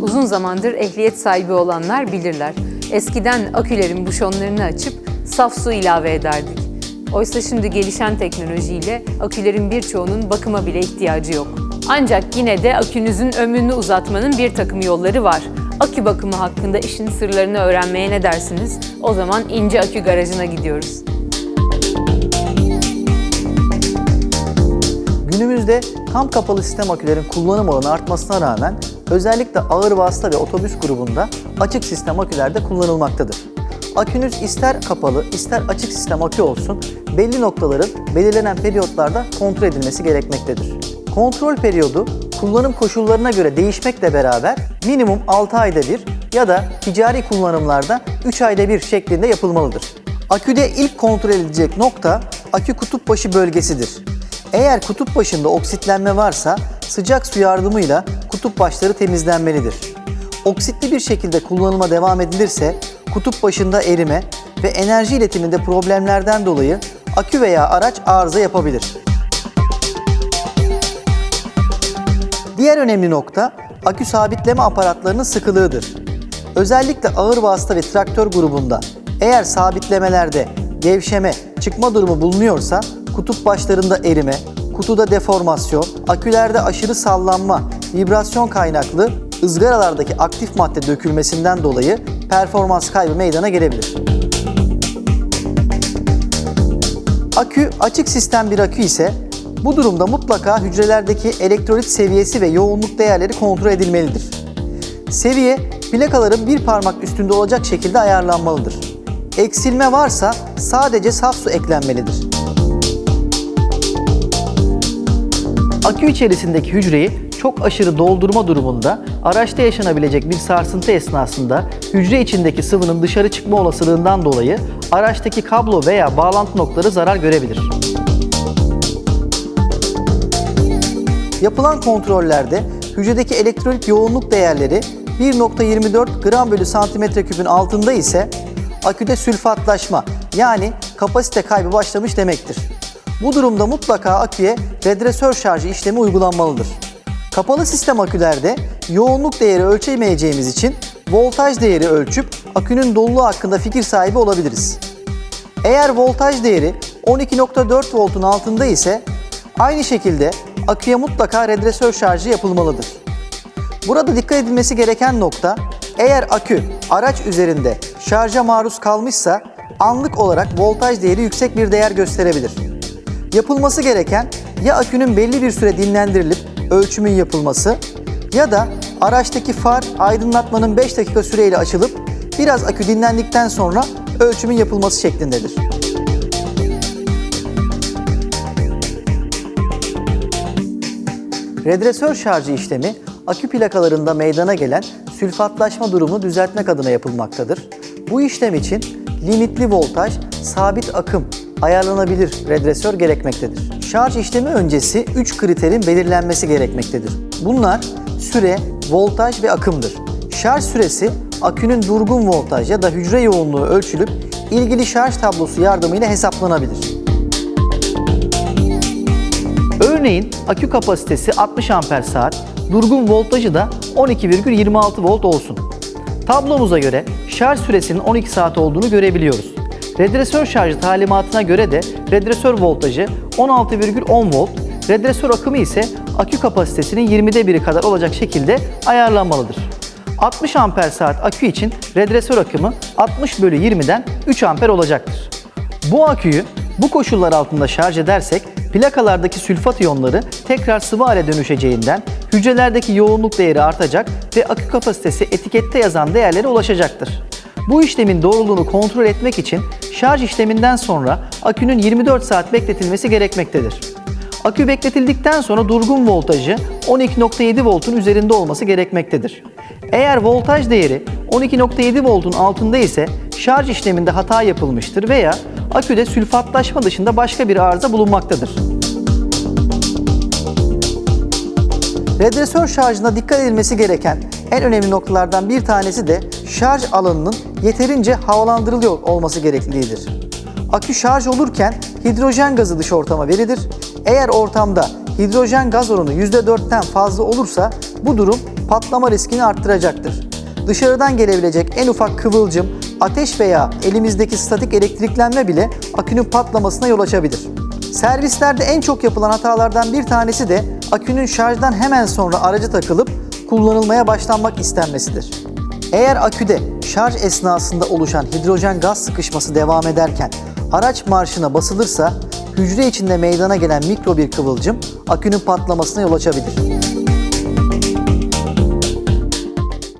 Uzun zamandır ehliyet sahibi olanlar bilirler. Eskiden akülerin buşonlarını açıp saf su ilave ederdik. Oysa şimdi gelişen teknolojiyle akülerin birçoğunun bakıma bile ihtiyacı yok. Ancak yine de akünüzün ömrünü uzatmanın bir takım yolları var. Akü bakımı hakkında işin sırlarını öğrenmeye ne dersiniz? O zaman İnce Akü Garajı'na gidiyoruz. Günümüzde tam kapalı sistem akülerin kullanım oranı artmasına rağmen özellikle ağır vasıta ve otobüs grubunda açık sistem akülerde kullanılmaktadır. Akünüz ister kapalı ister açık sistem akü olsun belli noktaların belirlenen periyotlarda kontrol edilmesi gerekmektedir. Kontrol periyodu kullanım koşullarına göre değişmekle beraber minimum 6 ayda bir ya da ticari kullanımlarda 3 ayda bir şeklinde yapılmalıdır. Aküde ilk kontrol edilecek nokta akü kutup başı bölgesidir. Eğer kutup başında oksitlenme varsa sıcak su yardımıyla kutup başları temizlenmelidir. Oksitli bir şekilde kullanıma devam edilirse kutup başında erime ve enerji iletiminde problemlerden dolayı akü veya araç arıza yapabilir. Diğer önemli nokta akü sabitleme aparatlarının sıkılığıdır. Özellikle ağır vasıta ve traktör grubunda eğer sabitlemelerde gevşeme, çıkma durumu bulunuyorsa kutup başlarında erime, kutuda deformasyon, akülerde aşırı sallanma, vibrasyon kaynaklı ızgaralardaki aktif madde dökülmesinden dolayı performans kaybı meydana gelebilir. Akü açık sistem bir akü ise bu durumda mutlaka hücrelerdeki elektrolit seviyesi ve yoğunluk değerleri kontrol edilmelidir. Seviye plakaların bir parmak üstünde olacak şekilde ayarlanmalıdır. Eksilme varsa sadece saf su eklenmelidir. Akü içerisindeki hücreyi çok aşırı doldurma durumunda araçta yaşanabilecek bir sarsıntı esnasında hücre içindeki sıvının dışarı çıkma olasılığından dolayı araçtaki kablo veya bağlantı noktaları zarar görebilir. Yapılan kontrollerde hücredeki elektrolit yoğunluk değerleri 1.24 gram bölü santimetre küpün altında ise aküde sülfatlaşma yani kapasite kaybı başlamış demektir. Bu durumda mutlaka aküye redresör şarjı işlemi uygulanmalıdır. Kapalı sistem akülerde yoğunluk değeri ölçemeyeceğimiz için voltaj değeri ölçüp akünün doluluğu hakkında fikir sahibi olabiliriz. Eğer voltaj değeri 12.4 voltun altında ise aynı şekilde aküye mutlaka redresör şarjı yapılmalıdır. Burada dikkat edilmesi gereken nokta eğer akü araç üzerinde şarja maruz kalmışsa anlık olarak voltaj değeri yüksek bir değer gösterebilir. Yapılması gereken ya akünün belli bir süre dinlendirilip ölçümün yapılması ya da araçtaki far aydınlatmanın 5 dakika süreyle açılıp biraz akü dinlendikten sonra ölçümün yapılması şeklindedir. Redresör şarjı işlemi akü plakalarında meydana gelen sülfatlaşma durumunu düzeltmek adına yapılmaktadır. Bu işlem için limitli voltaj, sabit akım, ayarlanabilir redresör gerekmektedir. Şarj işlemi öncesi 3 kriterin belirlenmesi gerekmektedir. Bunlar süre, voltaj ve akımdır. Şarj süresi akünün durgun voltaj ya da hücre yoğunluğu ölçülüp ilgili şarj tablosu yardımıyla hesaplanabilir. Örneğin akü kapasitesi 60 amper saat, durgun voltajı da 12,26 volt olsun. Tablomuza göre şarj süresinin 12 saat olduğunu görebiliyoruz. Redresör şarjı talimatına göre de redresör voltajı 16,10 volt, redresör akımı ise akü kapasitesinin 20'de biri kadar olacak şekilde ayarlanmalıdır. 60 amper saat akü için redresör akımı 60 bölü 20'den 3 amper olacaktır. Bu aküyü bu koşullar altında şarj edersek plakalardaki sülfat iyonları tekrar sıvı hale dönüşeceğinden hücrelerdeki yoğunluk değeri artacak ve akü kapasitesi etikette yazan değerlere ulaşacaktır. Bu işlemin doğruluğunu kontrol etmek için şarj işleminden sonra akünün 24 saat bekletilmesi gerekmektedir. Akü bekletildikten sonra durgun voltajı 12.7 voltun üzerinde olması gerekmektedir. Eğer voltaj değeri 12.7 voltun altında ise şarj işleminde hata yapılmıştır veya aküde sülfatlaşma dışında başka bir arıza bulunmaktadır. Redresör şarjına dikkat edilmesi gereken en önemli noktalardan bir tanesi de şarj alanının yeterince havalandırılıyor olması gerekliliğidir. Akü şarj olurken hidrojen gazı dış ortama verilir. Eğer ortamda hidrojen gaz oranı %4'ten fazla olursa bu durum patlama riskini arttıracaktır. Dışarıdan gelebilecek en ufak kıvılcım, ateş veya elimizdeki statik elektriklenme bile akünün patlamasına yol açabilir. Servislerde en çok yapılan hatalardan bir tanesi de akünün şarjdan hemen sonra araca takılıp kullanılmaya başlanmak istenmesidir. Eğer aküde şarj esnasında oluşan hidrojen gaz sıkışması devam ederken araç marşına basılırsa hücre içinde meydana gelen mikro bir kıvılcım akünün patlamasına yol açabilir.